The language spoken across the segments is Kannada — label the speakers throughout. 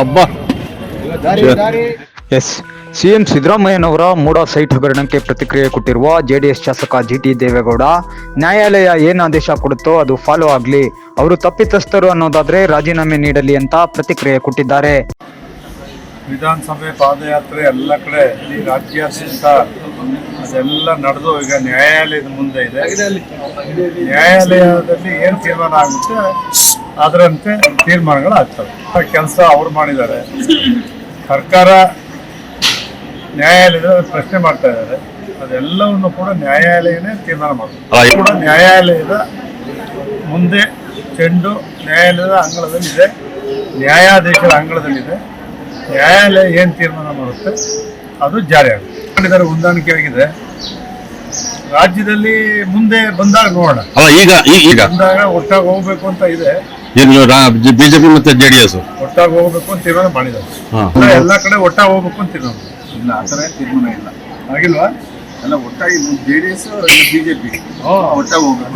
Speaker 1: ಅಬ್ಬಾ.
Speaker 2: ಎಸ್. ಸಿಎಂ ಸಿದ್ದರಾಮಯ್ಯನವರ ಮೂಡ ಸೈಟ್ ಹಗರಣಕ್ಕೆ ಪ್ರತಿಕ್ರಿಯೆ ಕೊಟ್ಟಿರುವ ಜೆಡಿಎಸ್ ಶಾಸಕ ಜಿಟಿ ದೇವೇಗೌಡ ನ್ಯಾಯಾಲಯ ಏನು ಆದೇಶ ಕೊಡುತ್ತೋ ಅದು ಫಾಲೋ ಆಗ್ಲಿ ಅವರು ತಪ್ಪಿತಸ್ಥರು ಅನ್ನೋದಾದ್ರೆ ರಾಜೀನಾಮೆ ನೀಡಲಿ ಅಂತ ಪ್ರತಿಕ್ರಿಯೆ ಕೊಟ್ಟಿದ್ದಾರೆ.
Speaker 3: ವಿಧಾನಸಭೆ ಪಾದಯಾತ್ರೆ ಎಲ್ಲ ಕಡೆ ಈ ರಾಜ್ಯಾದ್ಯಂತ ಅದೆಲ್ಲ ನಡೆದು ಈಗ ನ್ಯಾಯಾಲಯದ ಮುಂದೆ ಇದೆ. ನ್ಯಾಯಾಲಯದಲ್ಲಿ ಏನು ತೀರ್ಮಾನ ಆಗುತ್ತೆ ಅದರಂತೆ ತೀರ್ಮಾನಗಳಾಗ್ತವೆ. ಕೆಲಸ ಅವ್ರು ಮಾಡಿದ್ದಾರೆ. ಸರ್ಕಾರ ನ್ಯಾಯಾಲಯದ ಪ್ರಶ್ನೆ ಮಾಡ್ತಾ ಇದ್ದಾರೆ. ಅದೆಲ್ಲವನ್ನು ಕೂಡ ನ್ಯಾಯಾಲಯನೇ ತೀರ್ಮಾನ
Speaker 1: ಅಲ್ಲ,
Speaker 3: ಕೂಡ ನ್ಯಾಯಾಲಯದ ಮುಂದೆ ಚೆಂಡು ನ್ಯಾಯಾಲಯದ ಅಂಗಳದಲ್ಲಿದೆ. ನ್ಯಾಯಾಧೀಶರ ಅಂಗಳದಲ್ಲಿದೆ. ನ್ಯಾಯಾಲಯ ಏನು ತೀರ್ಮಾನ ಮಾಡುತ್ತೆ? ಅದು ಜಾರಿ ಆಗುತ್ತೆ. ಮಾಡಿದ್ದಾರೆ ಹೊಂದಾಣಿಕೆ ಆಗಿದೆ ರಾಜ್ಯದಲ್ಲಿ ಮುಂದೆ ಬಂದಾಗ ನೋಡೋಣ. ಬಂದಾಗ ಒಟ್ಟಾಗಿ ಹೋಗ್ಬೇಕು ಅಂತ ಇದೆ.
Speaker 1: ಬಿಜೆಪಿ ಮತ್ತೆ ಜೆಡಿಎಸ್.
Speaker 3: ಒಟ್ಟಾಗಿ ಹೋಗ್ಬೇಕು ಅಂತ ತೀರ್ಮಾನ ಮಾಡಿದ್ದಾರೆ. ಎಲ್ಲಾ ಕಡೆ ಒಟ್ಟಾಗಿ ಹೋಗ್ಬೇಕು ಅಂತ ತೀರ್ಮಾನ ಇಲ್ಲ ಆ ಥರ ತೀರ್ಮಾನ ಇಲ್ಲ. ಆಗಿಲ್ವಾ
Speaker 4: ಎಲ್ಲ ಒಟ್ಟಾಗಿ ಜೆ ಡಿ ಎಸ್ ಬಿಜೆಪಿ ಒಟ್ಟಾಗಿ ಹೋಗ್ಬೇಕು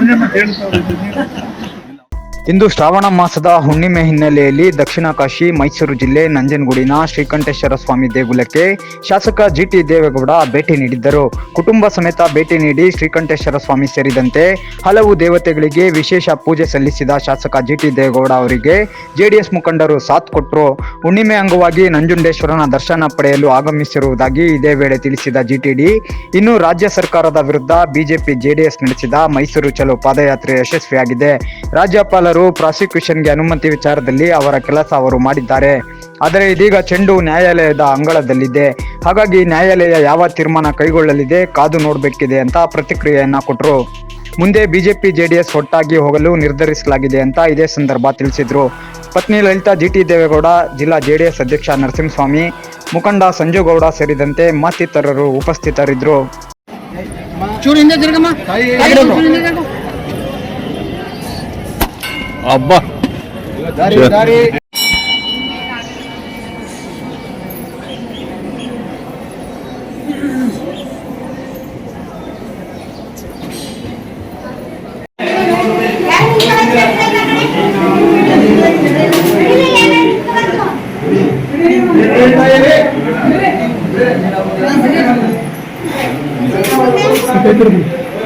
Speaker 2: ಇಂದು ಶ್ರಾವಣ ಮಾಸದ ಹುಣ್ಣಿಮೆ ಹಿನ್ನೆಲೆಯಲ್ಲಿ ದಕ್ಷಿಣ ಕಾಶಿ, ಮೈಸೂರು ಜಿಲ್ಲೆ ನಂಜನಗೂಡಿನ ಶ್ರೀಕಂಠೇಶ್ವರ ಸ್ವಾಮಿ ದೇಗುಲಕ್ಕೆ ಶಾಸಕ ಜಿಟಿ ದೇವೇಗೌಡ ಭೇಟಿ ನೀಡಿದ್ದರು. ಕುಟುಂಬ ಸಮೇತ ಭೇಟಿ ನೀಡಿ ಶ್ರೀಕಂಠೇಶ್ವರ ಸ್ವಾಮಿ ಸೇರಿದಂತೆ ಹಲವು ದೇವತೆಗಳಿಗೆ ವಿಶೇಷ ಪೂಜೆ ಸಲ್ಲಿಸಿದ ಶಾಸಕ ಜಿಟಿ ದೇವೇಗೌಡ ಅವರಿಗೆ ಜೆಡಿಎಸ್ ಮುಖಂಡರು ಸಾಥ್ ಕೊಟ್ಟರು ಹುಣ್ಣಿಮೆ ಅಂಗವಾಗಿ ನಂಜುಂಡೇಶ್ವರನ ದರ್ಶನ ಪಡೆಯಲು ಆಗಮಿಸಿರುವುದಾಗಿ ಇದೇ ವೇಳೆ ತಿಳಿಸಿದ ಜಿಟಿಡಿ, ಇನ್ನು ರಾಜ್ಯ ಸರ್ಕಾರದ ವಿರುದ್ಧ ಬಿಜೆಪಿ, ಜೆಡಿಎಸ್ ನಡೆಸಿದ ಮೈಸೂರು ಚಲೋ ಪಾದಯಾತ್ರೆ ಯಶಸ್ವಿಯಾಗಿದೆ. ರಾಜ್ಯಪಾಲರು ಪ್ರಾಸಿಕ್ಯೂಷನ್ಗೆ ಅನುಮತಿ ವಿಚಾರದಲ್ಲಿ ಅವರ ಕೆಲಸ ಅವರು ಮಾಡಿದ್ದಾರೆ. ಆದರೆ ಇದೀಗ ಚೆಂಡು ನ್ಯಾಯಾಲಯದ ಅಂಗಳದಲ್ಲಿದೆ. ಹಾಗಾಗಿ ನ್ಯಾಯಾಲಯ ಯಾವ ತೀರ್ಮಾನ ಕೈಗೊಳ್ಳಲಿದೆ ಕಾದು ನೋಡಬೇಕಿದೆ ಅಂತ ಪ್ರತಿಕ್ರಿಯೆಯನ್ನ ಕೊಟ್ಟರು ಮುಂದೆ ಬಿಜೆಪಿ ಜೆಡಿಎಸ್ ಒಟ್ಟಾಗಿ ಹೋಗಲು ನಿರ್ಧರಿಸಲಾಗಿದೆ ಅಂತ ಇದೇ ಸಂದರ್ಭ ತಿಳಿಸಿದರು. ಪತ್ನಿ ಲಲಿತಾ ಜಿಟಿ ದೇವೇಗೌಡ ಜಿಲ್ಲಾ ಜೆಡಿಎಸ್ ಅಧ್ಯಕ್ಷ ನರಸಿಂಹಸ್ವಾಮಿ ಮುಖಂಡ ಸಂಜುಗೌಡ ಸೇರಿದಂತೆ ಮತ್ತಿತರರು ಉಪಸ್ಥಿತರಿದ್ದರು.
Speaker 5: అబ్బా Thank you.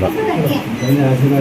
Speaker 5: から。み
Speaker 1: んな味わ。